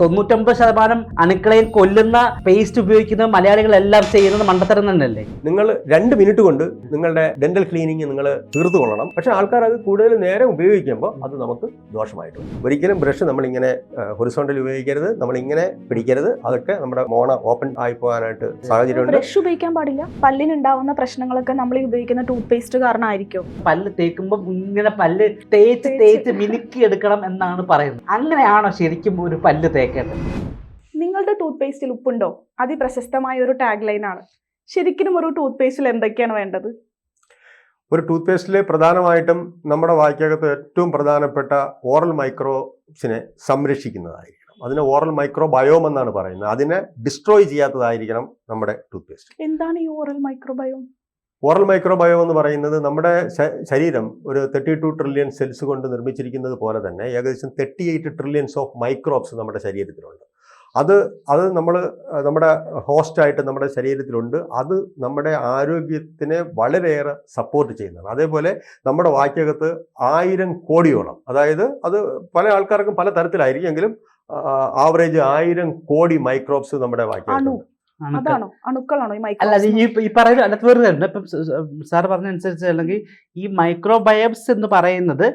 തൊണ്ണൂറ്റൊമ്പത് ശതമാനം അണുക്കളെയും കൊല്ലുന്ന പേസ്റ്റ് ഉപയോഗിക്കുന്ന മലയാളികളെല്ലാം ചെയ്യുന്നത് മണ്ടത്തരം തന്നെയല്ലേ? നിങ്ങൾ രണ്ട് മിനിറ്റ് കൊണ്ട് നിങ്ങളുടെ ഡെന്റൽ ക്ലീനിങ് നിങ്ങൾ തീർത്തു കൊള്ളണം പക്ഷെ ആൾക്കാർ അത് കൂടുതൽ നേരം ഉപയോഗിക്കുമ്പോൾ അത് നമുക്ക് ദോഷമായിട്ട് വരും. ഒരിക്കലും ബ്രഷ് നമ്മളിങ്ങനെ ഹൊറിസോണ്ടൽ ഉപയോഗിക്കരുത് നമ്മളിങ്ങനെ പിടിക്കരുത്. അതൊക്കെ നമ്മുടെ മോണ ഓപ്പൺ ആയി പോകാനായിട്ട് സാഹചര്യം ബ്രഷ് ഉപയോഗിക്കാൻ പാടില്ല. പല്ലിനുണ്ടാവുന്ന പ്രശ്നങ്ങളൊക്കെ നമ്മൾ ഉപയോഗിക്കുന്ന ടൂത്ത് പേസ്റ്റ് കാരണമായിരിക്കും. പല്ല് തേക്കുമ്പോൾ ഇങ്ങനെ പല്ല് തേച്ച് തേച്ച് മിനുക്കി എടുക്കണം എന്നാണ് പറയുന്നത്. അങ്ങനെയാണോ ശരിക്കും ഒരു പല്ല് തേക്കേണ്ടത് നിങ്ങളുടെ ടൂത്ത് പേസ്റ്റിൽ ഉപ്പുണ്ടോ? അതിപ്രശസ്തമായ ഒരു ടാഗ് ലൈൻ ആണ് ശരിക്കും ഒരു ടൂത്ത് പേസ്റ്റിൽ എന്തൊക്കെയാണ് വേണ്ടത്? ഒരു ടൂത്ത് പേസ്റ്റിൽ പ്രധാനമായിട്ടും നമ്മുടെ വായ്ക്കകത്ത് ഏറ്റവും പ്രധാനപ്പെട്ട ഓറൽ മൈക്രോസിനെ സംരക്ഷിക്കുന്നതായിരിക്കണം. അതിനെ ഓറൽ മൈക്രോ ബയോം എന്നാണ് പറയുന്നത്. അതിനെ ഡിസ്ട്രോയ് ചെയ്യാത്തതായിരിക്കണം നമ്മുടെ ടൂത്ത് പേസ്റ്റ് എന്താണ് ഈ ഓറൽ മൈക്രോബയോം ഓറൽ മൈക്രോബയോ എന്ന് പറയുന്നത് നമ്മുടെ ശരീരം ഒരു തേർട്ടി ടു ട്രില്യൺ സെൽസ് കൊണ്ട് നിർമ്മിച്ചിരിക്കുന്നത് പോലെ തന്നെ ഏകദേശം thirty eight trillions of microbes നമ്മുടെ ശരീരത്തിലുണ്ട്. അത് അത് നമ്മൾ നമ്മുടെ ഹോസ്റ്റായിട്ട് നമ്മുടെ ശരീരത്തിലുണ്ട്. അത് നമ്മുടെ ആരോഗ്യത്തിനെ വളരെയേറെ സപ്പോർട്ട് ചെയ്യുന്നതാണ്. അതേപോലെ നമ്മുടെ വാക്യകത്ത് ആയിരം കോടിയോളം അതായത് അത് പല ആൾക്കാർക്കും പല തരത്തിലായിരിക്കും എങ്കിലും ആവറേജ് ആയിരം കോടി മൈക്രോബ്സ് നമ്മുടെ വാക്യകത്തുണ്ട്. അതാണോ? അണുക്കളാണോ ഈ അല്ല മൈക്രോ ഈ ഈ പറയുന്ന അതിനകത്ത് വേറെ കാര്യമുണ്ട് ഇപ്പം സാർ പറഞ്ഞ അനുസരിച്ച് അല്ലെങ്കിൽ ഈ മൈക്രോബയോബ്സ് എന്ന് പറയുന്നത്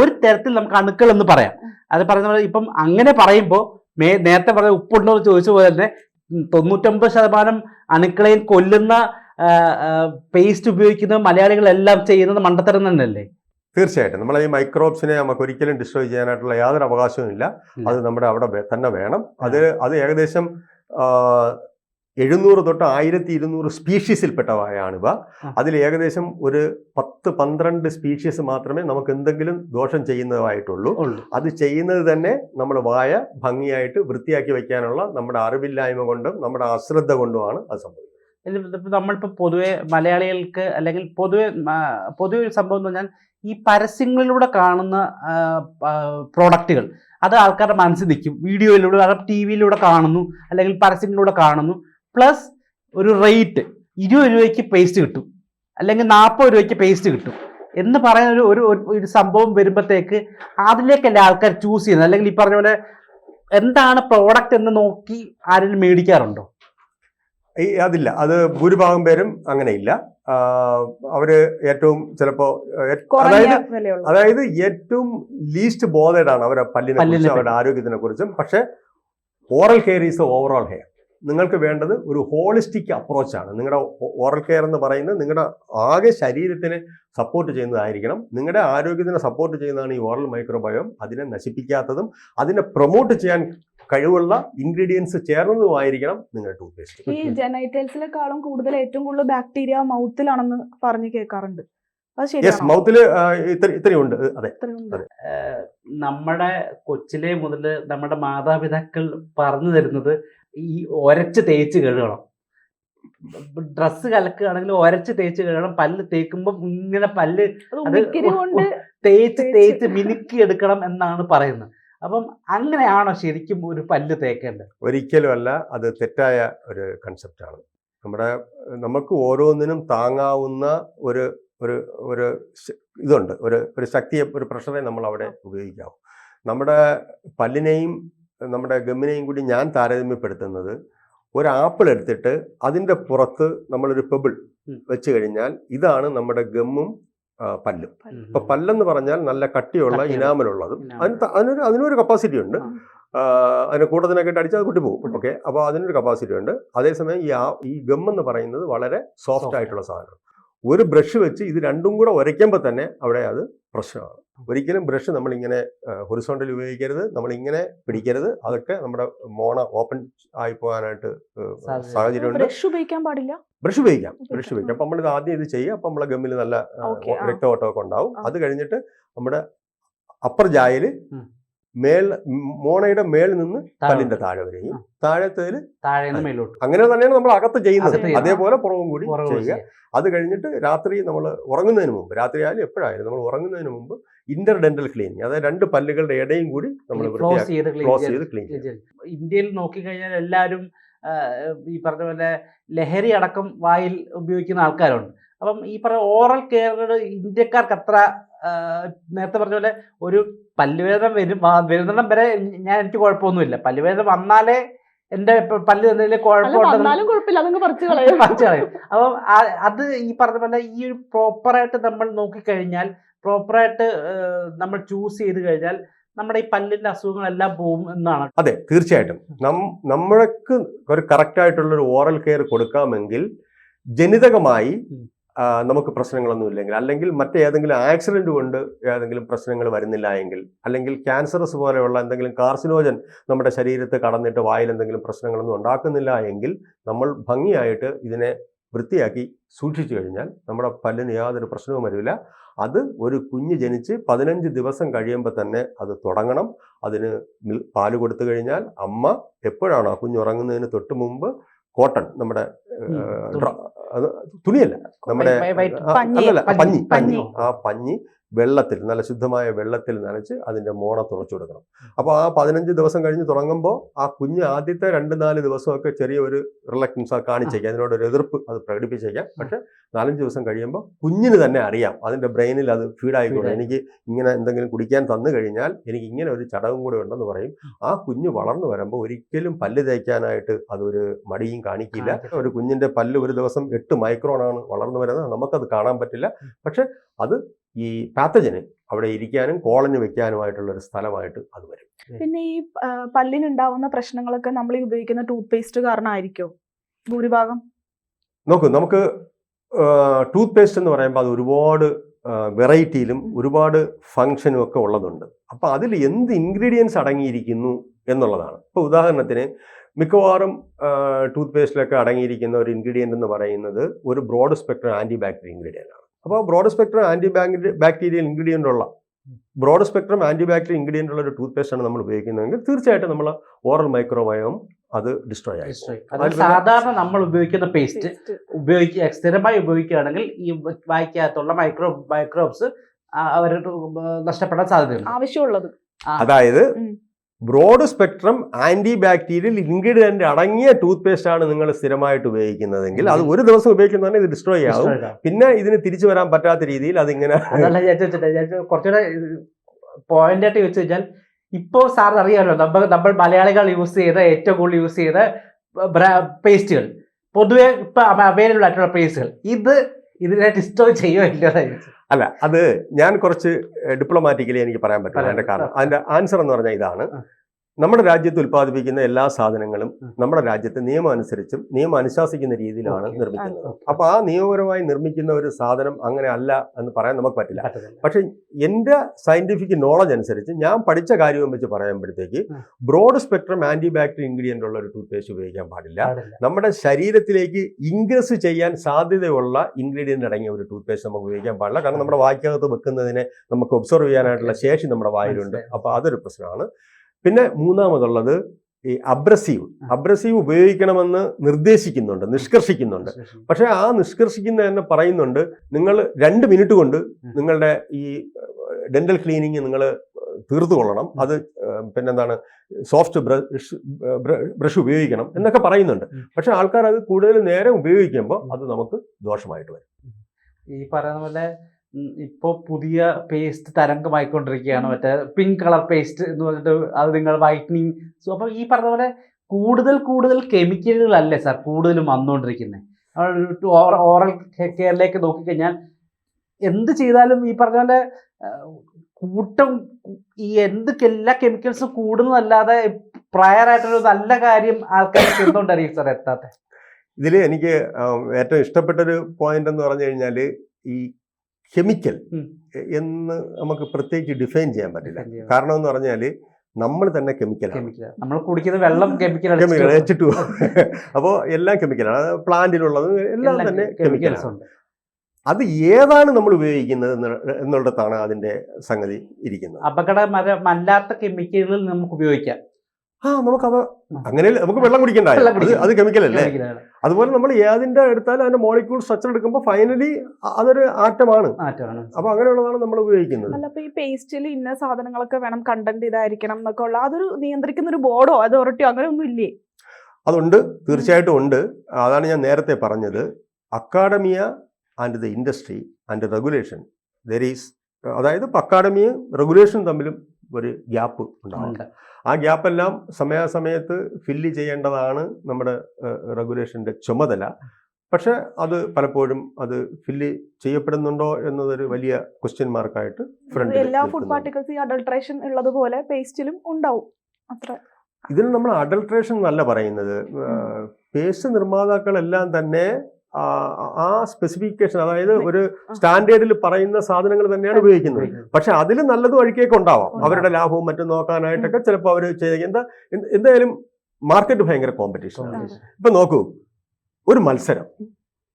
ഒരു തരത്തിൽ നമുക്ക് അണുക്കൾ എന്ന് പറയാം. അത് പറയുന്ന പോലെ ഇപ്പം അങ്ങനെ പറയുമ്പോൾ മേ നേരത്തെ പറഞ്ഞ ഉപ്പുണ്ടോ എന്ന് ചോദിച്ച പോലെ തന്നെ തൊണ്ണൂറ്റമ്പത് ശതമാനം അണുക്കളെയും കൊല്ലുന്ന പേസ്റ്റ് ഉപയോഗിക്കുന്ന മലയാളികളെല്ലാം ചെയ്യുന്നത് മണ്ടത്തരം തന്നെയല്ലേ? തീർച്ചയായിട്ടും. നമ്മൾ ഈ മൈക്രോബ്സിനെ നമുക്ക് ഒരിക്കലും ഡിസ്ട്രോയ് ചെയ്യാനായിട്ടുള്ള യാതൊരു അവകാശവും ഇല്ല. അത് നമ്മുടെ അവിടെ തന്നെ വേണം. അത് അത് ഏകദേശം എഴുന്നൂറ് തൊട്ട് ആയിരത്തി ഇരുന്നൂറ് സ്പീഷീസിൽപ്പെട്ടവയാണിവ അതിൽ ഏകദേശം ഒരു പത്ത് പന്ത്രണ്ട് സ്പീഷീസ് മാത്രമേ നമുക്ക് എന്തെങ്കിലും ദോഷം ചെയ്യുന്നതായിട്ടുള്ളൂ. അത് ചെയ്യുന്നത് തന്നെ നമ്മൾ വായ ഭംഗിയായിട്ട് വൃത്തിയാക്കി വെക്കാനുള്ള നമ്മുടെ അറിവില്ലായ്മ കൊണ്ടും നമ്മുടെ അശ്രദ്ധ കൊണ്ടുമാണ് അത് സംഭവിക്കുന്നത്. നമ്മളിപ്പോൾ നമ്മളിപ്പോ പൊതുവെ മലയാളികൾക്ക് അല്ലെങ്കിൽ പൊതുവെ പൊതുവെ ഒരു സംഭവം എന്ന് പറഞ്ഞാൽ ഈ പരസ്യങ്ങളിലൂടെ കാണുന്ന പ്രോഡക്റ്റുകൾ. അത് ആൾക്കാരുടെ മനസ്സിൽ നിൽക്കും. വീഡിയോയിലൂടെ ടി വിയിലൂടെ കാണുന്നു. അല്ലെങ്കിൽ പരസ്യങ്ങളിലൂടെ കാണുന്നു. പ്ലസ് ഒരു റേറ്റ് ഇരുപത് രൂപയ്ക്ക് പേസ്റ്റ് കിട്ടും. അല്ലെങ്കിൽ നാൽപ്പത് രൂപയ്ക്ക് പേസ്റ്റ് കിട്ടും. എന്ന് പറയുന്ന ഒരു ഒരു സംഭവം വരുമ്പോഴത്തേക്ക് അതിലേക്കല്ലേ ആൾക്കാർ ചൂസ് ചെയ്യുന്നത്? അല്ലെങ്കിൽ ഈ പറഞ്ഞ പോലെ എന്താണ് പ്രോഡക്റ്റ് എന്ന് നോക്കി ആരെങ്കിലും മേടിക്കാറുണ്ടോ? ഈ അതില്ല. അത് ഭൂരിഭാഗം പേരും അങ്ങനെയില്ല. ഇല്ല അവർ ഏറ്റവും ചിലപ്പോ അതായത് അതായത് ഏറ്റവും ലീസ്റ്റ് ബോധേഡാണ് പല്ലിനെ പല്ലിനെ കുറിച്ചും അവരുടെ ആരോഗ്യത്തിനെ കുറിച്ചും. പക്ഷെ oral care is overall hair നിങ്ങൾക്ക് വേണ്ടത് ഒരു ഹോളിസ്റ്റിക് അപ്രോച്ചാണ് നിങ്ങളുടെ ഓറൽ കെയർ എന്ന് പറയുന്നത് നിങ്ങളുടെ ആകെ ശരീരത്തിന് സപ്പോർട്ട് ചെയ്യുന്നതായിരിക്കണം. നിങ്ങളുടെ ആരോഗ്യത്തിനെ സപ്പോർട്ട് ചെയ്യുന്നതാണ് ഈ ഓറൽ മൈക്രോബയോം അതിനെ നശിപ്പിക്കാത്തതും അതിനെ പ്രൊമോട്ട് ചെയ്യാൻ കഴിവുള്ള ഇൻഗ്രീഡിയൻസ് ചേർന്നതുമായിരിക്കണം നിങ്ങളുടെ ടൂത്ത്പേസ്റ്റ് ഈ ജനൈറ്റൽസിനെക്കാളും കൂടുതൽ ഏറ്റവും കൂടുതൽ ബാക്ടീരിയ മൗത്തിലാണെന്ന് പറഞ്ഞു കേൾക്കാറുണ്ട്. അത് യെസ് ശരിയാണോ മൗത്തിൽ ഇത്ര ഇത്രയുണ്ട്. അതെ. ഇത്രയുണ്ട്. നമ്മുടെ കൊച്ചിലെ മുതൽ നമ്മുടെ മാതാപിതാക്കൾ പറഞ്ഞു തരുന്നത് ഈ ഒരച്ച് തേച്ച് കഴുകണം. ഡ്രസ്സ് കലക്കുകയാണെങ്കിൽ ഒരച്ച് തേച്ച് കഴുകണം. പല്ല് തേക്കുമ്പോൾ ഇങ്ങനെ പല്ല് തേച്ച് തേച്ച്. മിനുക്കി എടുക്കണം എന്നാണ് പറയുന്നത്. അപ്പം അങ്ങനെയാണോ ശരിക്കും ഒരു പല്ല് തേക്കേണ്ടത്? ഒരിക്കലും അല്ല. അത് തെറ്റായ ഒരു കൺസെപ്റ്റാണ് നമ്മുടെ നമുക്ക് ഓരോന്നിനും താങ്ങാവുന്ന ഒരു ഒരു ഒരു ഇതുണ്ട്. ഒരു ഒരു ശക്തിയെ ഒരു പ്രഷറെ നമ്മൾ അവിടെ ഉപയോഗിക്കാവും നമ്മുടെ പല്ലിനെയും നമ്മുടെ ഗമ്മിനെയും കൂടി ഞാൻ താരതമ്യപ്പെടുത്തുന്നത് ഒരു ആപ്പിൾ എടുത്തിട്ട് അതിന്റെ പുറത്ത് നമ്മളൊരു പെബിൾ. വെച്ച് കഴിഞ്ഞാൽ ഇതാണ് നമ്മുടെ ഗമ്മും പല്ലും. ഇപ്പൊ പല്ലെന്ന് പറഞ്ഞാൽ നല്ല കട്ടിയുള്ള. ഇനാമലുള്ളതും ഇനാമൽ. അതിന് അതിനൊരു അതിനൊരു കപ്പാസിറ്റി ഉണ്ട്. അതിന് കൂട്ടത്തിനൊക്കെ ഇട്ട് അടിച്ചാൽ അത് പൊട്ടിപ്പോകും. ഓക്കെ? അപ്പോൾ അതിനൊരു കപ്പാസിറ്റി ഉണ്ട്. അതേസമയം ഈ ആ- ഈ ഗം എന്ന് പറയുന്നത് വളരെ സോഫ്റ്റ് ആയിട്ടുള്ള സാധനം ഒരു ബ്രഷ് വെച്ച് ഇത് രണ്ടും കൂടെ ഉരയ്ക്കുമ്പോൾ തന്നെ അവിടെ അത് പ്രശ്നമാണ്. ഒരിക്കലും ബ്രഷ് നമ്മളിങ്ങനെ ഹൊറിസോണ്ടിൽ ഉപയോഗിക്കരുത് നമ്മളിങ്ങനെ പിടിക്കരുത്. അതൊക്കെ നമ്മുടെ മോണ ഓപ്പൺ ആയി പോകാനായിട്ട് സാഹചര്യമുണ്ട്. ബ്രഷ് ഉപയോഗിക്കാൻ പാടില്ല? ബ്രഷ് ഉപയോഗിക്കാം. ബ്രഷ് ഉപയോഗിക്കാം. അപ്പം നമ്മളിത് ആദ്യം ഇത് ചെയ്യുക. അപ്പം നമ്മളെ ഗമ്മിൽ നല്ല. രക്തഓട്ടമൊക്കെ ഉണ്ടാവും. അത് കഴിഞ്ഞിട്ട് നമ്മുടെ അപ്പർ ജായൽ ഉം. മേൽ മോണയുടെ മേളിൽ നിന്ന്. പല്ലിന്റെ താഴെ വരെയും. താഴത്തേൽ താഴെ മേലോട്ട്. അങ്ങനെ തന്നെയാണ് നമ്മൾ അകത്ത് ചെയ്യുന്നത്. അതേപോലെ പുറവും കൂടി ചെയ്യുക. ചെയ്യാം. അത് കഴിഞ്ഞിട്ട് രാത്രി നമ്മൾ ഉറങ്ങുന്നതിന് മുമ്പ് രാത്രി ആയാലും എപ്പോഴായാലും നമ്മൾ ഉറങ്ങുന്നതിന് മുമ്പ് ഇന്റർ ഡെന്റൽ ക്ലീനിങ് അതായത് രണ്ട് പല്ലുകളുടെ ഇടയും കൂടി നമ്മൾ ക്ലോസ് ചെയ്ത് ക്ലീൻ ഇന്ത്യയിൽ നോക്കിക്കഴിഞ്ഞാൽ എല്ലാവരും ഈ പറഞ്ഞ പോലെ ലഹരി അടക്കം വായിൽ ഉപയോഗിക്കുന്ന ആൾക്കാരുണ്ട്. അപ്പം ഈ പറഞ്ഞ ഓറൽ കെയർ ഇന്ത്യക്കാർക്ക് അത്ര നേരത്തെ പറഞ്ഞ പോലെ ഒരു പല്ലുവേദന വരും. വരുന്നിടം വരെ ഞാൻ എനിക്ക് കുഴപ്പമൊന്നുമില്ല. പല്ലുവേദന വന്നാലേ എന്റെ പല്ല് എന്തെങ്കിലും കുഴപ്പമുണ്ടെന്ന് പറിച്ചു കളയും. അപ്പം അത് ഈ പറഞ്ഞ പോലെ ഈ ഒരു പ്രോപ്പറായിട്ട് നമ്മൾ നോക്കിക്കഴിഞ്ഞാൽ പ്രോപ്പറായിട്ട് നമ്മൾ ചൂസ് ചെയ്ത് കഴിഞ്ഞാൽ നമ്മുടെ ഈ പല്ലിന്റെ അസുഖങ്ങളെല്ലാം പോകും എന്നാണ്. അതെ തീർച്ചയായിട്ടും. നം നമ്മൾക്ക് ഒരു കറക്റ്റ് ആയിട്ടുള്ള ഒരു ഓറൽ കെയർ കൊടുക്കാമെങ്കിൽ ജനിതകമായി നമുക്ക് പ്രശ്നങ്ങളൊന്നും ഇല്ലെങ്കിൽ അല്ലെങ്കിൽ മറ്റേതെങ്കിലും ആക്സിഡന്റ് കൊണ്ട് ഏതെങ്കിലും പ്രശ്നങ്ങൾ വരുന്നില്ല എങ്കിൽ അല്ലെങ്കിൽ ക്യാൻസറസ് പോലെയുള്ള എന്തെങ്കിലും കാർസിനോജൻ നമ്മുടെ ശരീരത്ത് കടന്നിട്ട് വായിൽ എന്തെങ്കിലും പ്രശ്നങ്ങളൊന്നും ഉണ്ടാക്കുന്നില്ല എങ്കിൽ നമ്മൾ ഭംഗിയായിട്ട് ഇതിനെ വൃത്തിയാക്കി സൂക്ഷിച്ചു കഴിഞ്ഞാൽ നമ്മുടെ പല്ലിന് യാതൊരു പ്രശ്നവും വരില്ല. അത് ഒരു കുഞ്ഞ് ജനിച്ച് പതിനഞ്ച് ദിവസം കഴിയുമ്പോൾ തന്നെ അത് തുടങ്ങണം. അതിന് പാൽ കൊടുത്തു കഴിഞ്ഞാൽ അമ്മ എപ്പോഴാണോ ആ കുഞ്ഞ് ഉറങ്ങുന്നതിന് തൊട്ട് മുമ്പ് കോട്ടൺ നമ്മുടെ തുണിയല്ല നമ്മുടെ അല്ലല്ല, പഞ്ഞി. പഞ്ഞി. ആ പഞ്ഞി. വെള്ളത്തിൽ നല്ല ശുദ്ധമായ വെള്ളത്തിൽ നനച്ച് അതിന്റെ മോണ തുറച്ചു കൊടുക്കണം. അപ്പോൾ ആ പതിനഞ്ച് ദിവസം കഴിഞ്ഞ് തുടങ്ങുമ്പോൾ ആ കുഞ്ഞ് ആദ്യത്തെ രണ്ട് നാല് ദിവസമൊക്കെ ചെറിയ ഒരു ആ കാണിച്ചേക്കാം. അതിനോട് ഒരു എതിർപ്പ് അത് പ്രകടിപ്പിച്ചേക്കാം. പക്ഷെ നാലഞ്ച് ദിവസം കഴിയുമ്പോൾ കുഞ്ഞിന് തന്നെ അറിയാം. അതിന്റെ ബ്രെയിനിൽ അത് ഫീഡായിക്കോട്ടെ. എനിക്ക് ഇങ്ങനെ എന്തെങ്കിലും കുടിക്കാൻ തന്നു കഴിഞ്ഞാൽ എനിക്ക് ഇങ്ങനെ ഒരു ചടവും കൂടെ ഉണ്ടെന്ന് പറയും. ആ. കുഞ്ഞ് വളർന്നു വരുമ്പോൾ ഒരിക്കലും പല്ല് തേക്കാനായിട്ട് അതൊരു മടിയും കാണിക്കില്ല. ഒരു കുഞ്ഞിന്റെ പല്ല് ഒരു ദിവസം എട്ട് മൈക്രോണാണ് വളർന്നു വരുന്നത്. നമുക്കത് കാണാൻ പറ്റില്ല. പക്ഷെ അത് ഈ പാത്തജന് അവിടെ ഇരിക്കാനും കോളനി വെക്കാനുമായിട്ടുള്ള ഒരു സ്ഥലമായിട്ട് അത് വരും. പിന്നെ ഈ പല്ലിനുണ്ടാവുന്ന പ്രശ്നങ്ങളൊക്കെ നമ്മൾ ഈ ഉപയോഗിക്കുന്ന ടൂത്ത് പേസ്റ്റ് കാരണമായിരിക്കും? ഭൂരിഭാഗം? നോക്കൂ നമുക്ക് ടൂത്ത് പേസ്റ്റ് എന്ന് പറയുമ്പോൾ അത് ഒരുപാട് വെറൈറ്റിയിലും ഒരുപാട് ഫങ്ഷനും ഒക്കെ ഉള്ളതുണ്ട്. അപ്പോൾ അതിൽ എന്ത് ഇൻഗ്രീഡിയൻസ് അടങ്ങിയിരിക്കുന്നു എന്നുള്ളതാണ്. ഇപ്പോൾ ഉദാഹരണത്തിന് മിക്കവാറും ടൂത്ത് പേസ്റ്റിലൊക്കെ അടങ്ങിയിരിക്കുന്ന ഒരു ഇൻഗ്രീഡിയന്റ് എന്ന് പറയുന്നത് ഒരു broad spectrum antibacteria ingredient ആണ്. അപ്പോൾ broad spectrum anti bacterial ingredient ഉള്ള broad spectrum anti bacterial ingredient ഉള്ള ഒരു ടൂത്ത് പേസ്റ്റ് ആണ് നമ്മൾ ഉപയോഗിക്കുന്നതെങ്കിൽ തീർച്ചയായിട്ടും നമ്മൾ ഓറൽ മൈക്രോബയോം അത് ഡിസ്ട്രോയ് ആയി സാധാരണ നമ്മൾ ഉപയോഗിക്കുന്ന പേസ്റ്റ്. ഉപയോഗിക്കുക സ്ഥിരമായി ഉപയോഗിക്കുകയാണെങ്കിൽ ഈ വായിക്കകത്തുള്ള മൈക്രോ മൈക്രോബ്സ് അവർ നഷ്ടപ്പെടാൻ സാധ്യതയുണ്ട്. ആവശ്യമുള്ളത്. അതായത്. Broad spectrum anti bacterial ingredient അടങ്ങിയ ടൂത്ത് പേസ്റ്റ് ആണ് നിങ്ങൾ സ്ഥിരമായിട്ട് ഉപയോഗിക്കുന്നതെങ്കിൽ അത് ഒരു ദിവസം ഉപയോഗിക്കുന്നതാണ് ഇത് ഡിസ്ട്രോയ് ആവും. പിന്നെ ഇതിന് തിരിച്ചു വരാൻ പറ്റാത്ത രീതിയിൽ അതിങ്ങനെ കുറച്ചുകൂടെ പോയിന്റ് ആയിട്ട് ചോദിച്ചു കഴിഞ്ഞാൽ ഇപ്പോൾ സാർ അറിയാമല്ലോ നമ്മൾ നമ്മൾ മലയാളികൾ യൂസ് ചെയ്ത ഏറ്റവും കൂടുതൽ യൂസ് ചെയ്ത പേസ്റ്റുകൾ പൊതുവെ ഇപ്പൊ അവൈലബിൾ ആയിട്ടുള്ള പേസ്റ്റുകൾ ഇത് ഇതിനെ ഡിസ്ട്രോയ് ചെയ്യുമോ ചോദിച്ചത്. അല്ല അത് ഞാൻ കുറച്ച് ഡിപ്ലോമാറ്റിക്കലി എനിക്ക് പറയാൻ പറ്റില്ല. അതിന്റെ കാരണം അതിന്റെ ആൻസർ എന്ന് പറഞ്ഞാൽ ഇതാണ്. നമ്മുടെ രാജ്യത്ത് ഉൽപ്പാദിപ്പിക്കുന്ന എല്ലാ സാധനങ്ങളും നമ്മുടെ രാജ്യത്ത് നിയമം അനുസരിച്ചും നിയമം അനുശാസിക്കുന്ന രീതിയിലാണ്. നിർമ്മിക്കുന്നത് Okay. അപ്പൊ ആ നിയമപരമായി നിർമ്മിക്കുന്ന ഒരു സാധനം അങ്ങനെ അല്ല എന്ന് പറയാൻ നമുക്ക് പറ്റില്ല പക്ഷേ എന്റെ സയന്റിഫിക് നോളജ് അനുസരിച്ച് ഞാൻ പഠിച്ച കാര്യവും വെച്ച് പറയുമ്പോഴത്തേക്ക്. Broad spectrum anti bacterial ingredient ഉള്ള ഒരു ടൂത്ത് പേസ്റ്റ് ഉപയോഗിക്കാൻ പാടില്ല. നമ്മുടെ ശരീരത്തിലേക്ക് ഇൻഗ്രസ് ചെയ്യാൻ സാധ്യതയുള്ള ഇൻഗ്രീഡിയന്റ് അടങ്ങിയ ഒരു ടൂത്ത് പേസ്റ്റ് നമുക്ക് ഉപയോഗിക്കാൻ പാടില്ല കാരണം നമ്മുടെ വായ്ക്കകത്ത് വെക്കുന്നതിനെ നമുക്ക് ഒബ്സർവ് ചെയ്യാനായിട്ടുള്ള ശേഷി നമ്മുടെ വായിലുണ്ട്. അപ്പോൾ അതൊരു പ്രശ്നമാണ് പിന്നെ മൂന്നാമതുള്ളത് ഈ അബ്രസീവ് അബ്രസീവ് ഉപയോഗിക്കണമെന്ന് നിർദ്ദേശിക്കുന്നുണ്ട് നിഷ്കർഷിക്കുന്നുണ്ട്. പക്ഷെ ആ നിഷ്കർഷിക്കുന്ന തന്നെ പറയുന്നുണ്ട് നിങ്ങൾ രണ്ട് മിനിറ്റ് കൊണ്ട് നിങ്ങളുടെ ഈ ഡെന്റൽ ക്ലീനിങ് നിങ്ങൾ തീർത്തു കൊള്ളണം അത് പിന്നെന്താണ് സോഫ്റ്റ് ബ്രഷ് ബ്രഷ് ഉപയോഗിക്കണം എന്നൊക്കെ പറയുന്നുണ്ട്. പക്ഷെ ആൾക്കാർ അത് കൂടുതൽ നേരം ഉപയോഗിക്കുമ്പോൾ അത് നമുക്ക് ദോഷമായിട്ട് വരും. ഈ പറയുന്ന പോലെ ഇപ്പോ പുതിയ പേസ്റ്റ് തരംഗമായിക്കൊണ്ടിരിക്കുകയാണ്. മറ്റേ പിങ്ക് കളർ പേസ്റ്റ് എന്ന് പറഞ്ഞിട്ട് അത് നിങ്ങൾ വൈറ്റനിങ് സോ അപ്പൊ ഈ പറഞ്ഞ പോലെ കൂടുതൽ കൂടുതൽ കെമിക്കലുകളല്ലേ സാർ കൂടുതലും വന്നുകൊണ്ടിരിക്കുന്നത് ഓറൽ കെയറിലേക്ക് നോക്കിക്കഴിഞ്ഞാൽ എന്ത് ചെയ്താലും ഈ പറഞ്ഞ പോലെ കൂട്ടം ഈ എന്ത് എല്ലാ കെമിക്കൽസും കൂടുന്നതല്ലാതെ പ്രയർ ആയിട്ടൊരു നല്ല കാര്യം ആൾക്കാർ ചെയ്തോണ്ടായിരിക്കും സാർ എത്താത്ത. ഇതിൽ എനിക്ക് ഏറ്റവും ഏറ്റവും ഇഷ്ടപ്പെട്ടൊരു പോയിന്റ് എന്ന് പറഞ്ഞു കഴിഞ്ഞാൽ ഈ കെമിക്കൽ എന്ന് നമുക്ക് പ്രത്യേകിച്ച് ഡിഫൈൻ ചെയ്യാൻ പറ്റില്ല. കാരണം എന്ന് പറഞ്ഞാൽ നമ്മൾ തന്നെ കെമിക്കലാണ് കെമിക്കൽ നമ്മൾ കുടിക്കുന്ന വെള്ളം കെമിക്കൽ കെമിക്കൽ എച്ച് ടു അപ്പോൾ എല്ലാം കെമിക്കലാണ്. പ്ലാന്റിലുള്ളത് എല്ലാം തന്നെ കെമിക്കൽസ് കെമിക്കലാണ്. ഉണ്ട്. അത് ഏതാണ് നമ്മൾ ഉപയോഗിക്കുന്നത് എന്നുള്ളതാണ് അതിന്റെ സംഗതി ഇരിക്കുന്നത്. അപകടമല്ലാത്ത കെമിക്കലുകൾ നമുക്ക് ഉപയോഗിക്കാം. ആ നമുക്ക് അവ അങ്ങനെ നമുക്ക് വെള്ളം കുടിക്കണ്ട. അത്. കെമിക്കൽ അല്ലേ? അതുപോലെ നമ്മൾ ഏതിന്റെ എടുത്താലും അതിന്റെ മോളിക്യൂൾ സ്ട്രക്ചർ എടുക്കുമ്പോൾ ഫൈനലി അതൊരു ആറ്റമാണ്. അപ്പൊ അങ്ങനെയുള്ളതാണ് നമ്മൾ ഉപയോഗിക്കുന്നത്. അല്ല അപ്പൊ ഈ പേസ്റ്റിൽ ഇന്ന സാധനങ്ങളൊക്കെ വേണം കണ്ടന്റ് ഇതായിരിക്കണം എന്നൊക്കെ ഉള്ള അതൊരു നിയന്ത്രിക്കുന്ന ഒരു ബോർഡോ അതോറിറ്റിയോ അങ്ങനെ ഒന്നും ഇല്ലേ? അതുണ്ട് തീർച്ചയായിട്ടും ഉണ്ട്. അതാണ് ഞാൻ നേരത്തെ പറഞ്ഞത്. Academia and the industry and regulation there is അതായത് അക്കാഡമിയും റെഗുലേഷനും തമ്മിലും ഒരു ഗ്യാപ്പ് ഉണ്ടാവും ഉണ്ട്. ആ ഗ്യാപ്പെല്ലാം സമയാസമയത്ത് ഫില്ല് ചെയ്യേണ്ടതാണ് നമ്മുടെ റെഗുലേഷന്റെ ചുമതല. പക്ഷെ അത് പലപ്പോഴും അത് ഫില്ല് ചെയ്യപ്പെടുന്നുണ്ടോ എന്നതൊരു വലിയ ക്വസ്റ്റ്യൻ മാർക്കായിട്ട് ഫ്രണ്ട് എല്ലാ ഫുഡ് പാർട്ടിക്കിൾസ് ഈ അഡൾട്രേഷൻ ഉള്ളതുപോലെ പേസ്റ്റിലും ഉണ്ടാവും. അത്ര. ഇതിന് നമ്മൾ അഡൾട്രേഷൻ എന്നല്ല പറയുന്നത്. പേസ്റ്റ് നിർമ്മാതാക്കളെല്ലാം തന്നെ ആ സ്പെസിഫിക്കേഷൻ അതായത് ഒരു സ്റ്റാൻഡേർഡിൽ പറയുന്ന സാധനങ്ങൾ തന്നെയാണ് ഉപയോഗിക്കുന്നത്. പക്ഷെ അതിൽ നല്ലതും അഴുക്കിയൊക്കെ ഉണ്ടാവാം. അവരുടെ ലാഭവും മറ്റും നോക്കാനായിട്ടൊക്കെ ചിലപ്പോൾ അവർ ചെയ്ത എന്താ എന്തായാലും മാർക്കറ്റ് ഭയങ്കര കോമ്പറ്റീഷൻ ഇപ്പൊ നോക്കൂ ഒരു മത്സരം.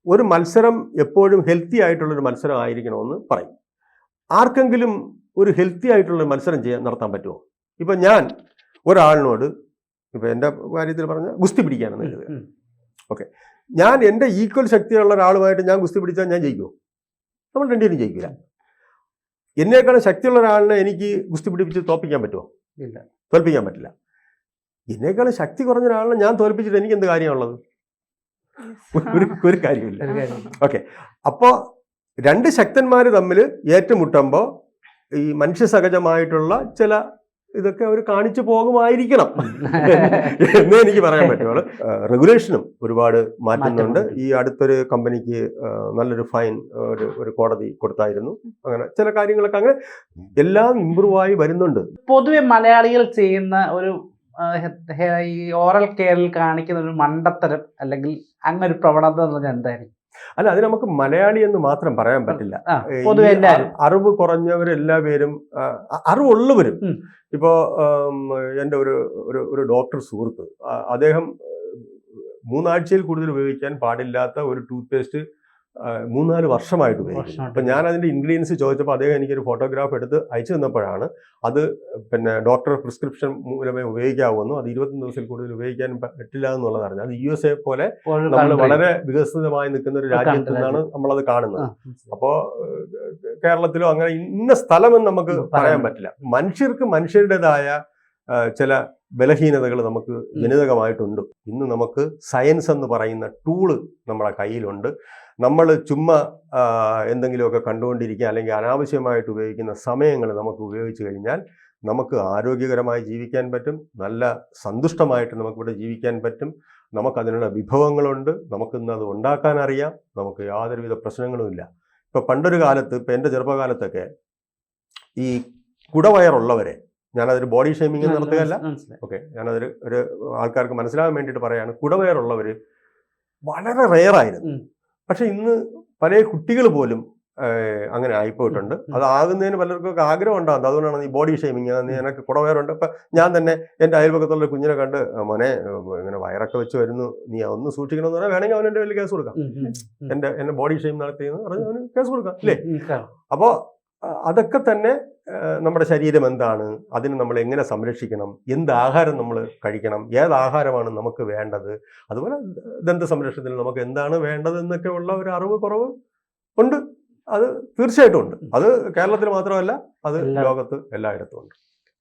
ഒരു മത്സരം എപ്പോഴും ഹെൽത്തി ആയിട്ടുള്ള ഒരു മത്സരം ആയിരിക്കണമെന്ന് പറയും. ആർക്കെങ്കിലും ഒരു ഹെൽത്തി ആയിട്ടുള്ള മത്സരം ചെയ്യാൻ നടത്താൻ പറ്റുമോ? ഇപ്പൊ ഞാൻ ഒരാളിനോട് ഇപ്പൊ എന്റെ കാര്യത്തിൽ പറഞ്ഞ ഗുസ്തി പിടിക്കാനാണ് കരുതുക ഉം. ഞാൻ എന്റെ ഈക്വൽ ശക്തിയുള്ള ഒരാളുമായിട്ട് ഞാൻ ഗുസ്തി പിടിച്ചാൽ ഞാൻ ജയിക്കുമോ നമ്മൾ രണ്ടുപേരും ജയിക്കില്ല എന്നേക്കാളും ശക്തിയുള്ള ഒരാളിനെ എനിക്ക് ഗുസ്തി പിടിപ്പിച്ച് തോൽപ്പിക്കാൻ പറ്റുമോ ഇല്ല. തോൽപ്പിക്കാൻ പറ്റില്ല. എന്നേക്കാളും ശക്തി കുറഞ്ഞ ഒരാളിനെ ഞാൻ തോൽപ്പിച്ചിട്ട് എനിക്ക് എന്ത് കാര്യമുള്ളത് ഒരു ഒരു കാര്യമില്ല. ഓക്കെ. അപ്പോൾ രണ്ട് ശക്തന്മാർ തമ്മിൽ ഏറ്റുമുട്ടുമ്പോൾ ഈ മനുഷ്യ സഹജമായിട്ടുള്ള ചില ഇതൊക്കെ അവർ കാണിച്ചു പോകുമായിരിക്കണം. എന്നേ എനിക്ക് പറയാൻ പറ്റുള്ളൂ. റെഗുലേഷനും ഒരുപാട് മാറ്റുന്നുണ്ട്. ഈ അടുത്തൊരു കമ്പനിക്ക് നല്ലൊരു ഫൈൻ ഒരു ഒരു കോടതി കൊടുത്തായിരുന്നു. അങ്ങനെ ചില കാര്യങ്ങളൊക്കെ അങ്ങനെ എല്ലാം ഇമ്പ്രൂവ് ആയി വരുന്നുണ്ട്. പൊതുവെ മലയാളികൾ ചെയ്യുന്ന ഒരു ഈ ഓറൽ കെയറിൽ കാണിക്കുന്ന ഒരു മണ്ടത്തരം അല്ലെങ്കിൽ അങ്ങനെ ഒരു പ്രവണത എന്ന് പറഞ്ഞാൽ എന്തായിരിക്കും? അല്ല അത് നമുക്ക് മലയാളി എന്ന് മാത്രം പറയാൻ പറ്റില്ല. പൊതുവെ അറിവ് കുറഞ്ഞവരെല്ലാ പേരും അറിവുള്ളവരും. ഇപ്പോ എന്റെ ഒരു ഒരു ഒരു ഡോക്ടർ സുഹൃത്ത് അദ്ദേഹം മൂന്നാഴ്ചയിൽ കൂടുതൽ ഉപയോഗിക്കാൻ പാടില്ലാത്ത ഒരു ടൂത്ത് പേസ്റ്റ് മൂന്നാൽ വർഷമായിട്ട് ഉപയോഗിക്കുന്നു. അപ്പം ഞാൻ അതിന്റെ ഇൻഗ്രീഡിയൻസ് ചോദിച്ചപ്പോൾ അദ്ദേഹം എനിക്കൊരു ഫോട്ടോഗ്രാഫ് എടുത്ത് അയച്ചു തന്നപ്പോഴാണ് അത് പിന്നെ ഡോക്ടർ പ്രിസ്ക്രിപ്ഷൻ മൂലമേ ഉപയോഗിക്കാവുന്നു അത് ഇരുപത്തൊന്ന് ദിവസത്തിൽ കൂടുതൽ ഉപയോഗിക്കാൻ പറ്റില്ല എന്നുള്ളത് അറിഞ്ഞു അത് യു എസ് എ പോലെ നമ്മൾ വളരെ വികസിതമായി നിൽക്കുന്ന ഒരു രാജ്യത്ത് നിന്നാണ് നമ്മളത് കാണുന്നത്. അപ്പോൾ അപ്പോ കേരളത്തിലോ അങ്ങനെ ഇന്ന സ്ഥലമെന്ന് നമുക്ക് പറയാൻ പറ്റില്ല. മനുഷ്യർക്ക് മനുഷ്യരുടേതായ ചില ബലഹീനതകൾ നമുക്ക് ജനിതകമായിട്ടുണ്ട്. ഇന്ന് നമുക്ക് സയൻസ് എന്ന് പറയുന്ന ടൂൾ നമ്മുടെ കയ്യിലുണ്ട്. നമ്മൾ ചുമ്മാ എന്തെങ്കിലുമൊക്കെ കണ്ടുകൊണ്ടിരിക്കുക അല്ലെങ്കിൽ അനാവശ്യമായിട്ട് ഉപയോഗിക്കുന്ന സമയങ്ങൾ നമുക്ക് ഉപയോഗിച്ച് കഴിഞ്ഞാൽ നമുക്ക് ആരോഗ്യകരമായി ജീവിക്കാൻ പറ്റും നല്ല സന്തുഷ്ടമായിട്ട് നമുക്കിവിടെ ജീവിക്കാൻ പറ്റും. നമുക്കതിനുള്ള വിഭവങ്ങളുണ്ട് നമുക്കിന്ന് അത് ഉണ്ടാക്കാൻ അറിയാം നമുക്ക് യാതൊരുവിധ പ്രശ്നങ്ങളുമില്ല ഇപ്പോൾ പണ്ടൊരു കാലത്ത് ഇപ്പോൾ എന്റെ ചെറുപ്പകാലത്തൊക്കെ ഈ കുടവയറുള്ളവരെ ഞാനതൊരു ബോഡി ഷേമിംഗ് നടത്തുകയല്ല. ഓക്കെ ഞാനതൊരു ഒരു ആൾക്കാർക്ക് മനസ്സിലാകാൻ വേണ്ടിയിട്ട് പറയാണ്. കുടവയറുള്ളവർ വളരെ റെയറായിരുന്നു. പക്ഷെ ഇന്ന് പല കുട്ടികൾ പോലും അങ്ങനെ ആയിപ്പോയിട്ടുണ്ട്. അത് ആകുന്നതിന് പലർക്കൊക്കെ ആഗ്രഹം ഉണ്ടാകുന്നത് അതുകൊണ്ടാണ് ഈ ബോഡി ഷേമിങ് എനിക്ക് കുടവേറുണ്ട് ഇപ്പം ഞാൻ തന്നെ എന്റെ അയൽപക്കത്തുള്ള കുഞ്ഞിനെ കണ്ട് മോനെ ഇങ്ങനെ വയറൊക്കെ വെച്ച് വരുന്നു. നീ ഒന്ന് സൂക്ഷിക്കണമെന്ന് പറഞ്ഞാൽ വേണമെങ്കിൽ അവൻ എന്റെ വലിയ കേസ് കൊടുക്കാം. എന്റെ. എന്റെ എന്നെ ബോഡി ഷെയിം നടത്തിയെന്ന് പറഞ്ഞ് അവന് കേസ് കൊടുക്കാം. അല്ലേ അപ്പോ അപ്പോൾ അതൊക്കെ തന്നെ നമ്മുടെ ശരീരം എന്താണ്? അതിന് നമ്മൾ എങ്ങനെ സംരക്ഷിക്കണം? എന്ത് ആഹാരം നമ്മൾ കഴിക്കണം? ഏത് ആഹാരമാണ് നമുക്ക് വേണ്ടത്? അതുപോലെ ദന്ത സംരക്ഷണത്തിൽ നമുക്ക് എന്താണ് വേണ്ടത് എന്നൊക്കെ ഉള്ള ഒരു അറിവ് കുറവ് ഉണ്ട്. അത് തീർച്ചയായിട്ടും ഉണ്ട്. അത് കേരളത്തിൽ മാത്രമല്ല അത് ലോകത്ത് എല്ലായിടത്തും ഉണ്ട്.